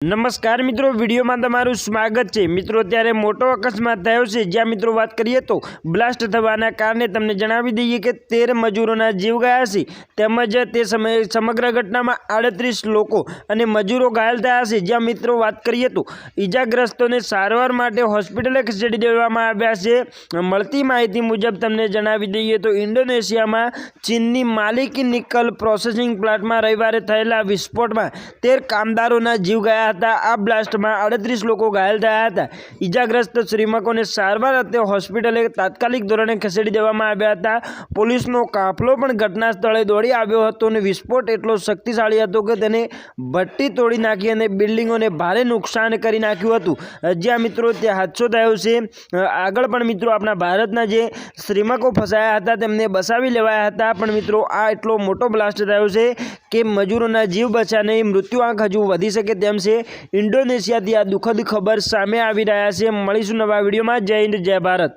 નમસ્કાર મિત્રો, વિડીયોમાં તમારું સ્વાગત છે. મિત્રો ત્યારે મોટો અકસ્માત થયો છે. જ્યાં મિત્રો વાત કરીએ તો બ્લાસ્ટ થવાના કારણે તમને જણાવી દઈએ કે તેર મજૂરોના જીવ ગયા છે. તેમજ તે સમયે સમગ્ર ઘટનામાં આડત્રીસ લોકો અને મજૂરો ઘાયલ થયા છે. જ્યાં મિત્રો વાત કરીએ તો ઈજાગ્રસ્તોને સારવાર માટે હોસ્પિટલે ખસેડી દેવામાં આવ્યા છે. મળતી માહિતી મુજબ તમને જણાવી દઈએ તો ઇન્ડોનેશિયામાં ચીનની માલિકી નિકલ પ્રોસેસિંગ પ્લાન્ટમાં રવિવારે થયેલા વિસ્ફોટમાં તેર કામદારોના જીવ ગયા હતા. આ બ્લાસ્ટમાં અડત્રીસ લોકો ઘાયલ થયા હતા. ઈજાગ્રસ્ત શ્રીમકોને સારવાર અર્થે હોસ્પિટલે તાત્કાલિક ધોરણે ખસેડી દેવામાં આવ્યા હતા. પોલીસનો કાફલો પણ ઘટના સ્થળે દોડી આવ્યો હતો અને વિસ્ફોટ એટલો શક્તિશાળી હતો કે તેને ભટ્ટી તોડી નાખી અને બિલ્ડિંગોને ભારે નુકસાન કરી નાખ્યું હતું. જ્યાં મિત્રો તે હાદસો થયો છે. આગળ પણ મિત્રો આપણા ભારતના જે શ્રીમકો ફસાયા હતા તેમને બસાવી લેવાયા હતા. પણ મિત્રો આ એટલો મોટો બ્લાસ્ટ થયો છે કે મજૂરોના જીવ બચ્યા નહીં મૃત્યુઆંક હજુ વધી શકે તેમ છે. ઇન્ડોનેશિયાથી આ દુઃખદ ખબર સામે આવી રહ્યા છે. મળીશું નવા વિડીયોમાં. જય હિન્દ, જય ભારત.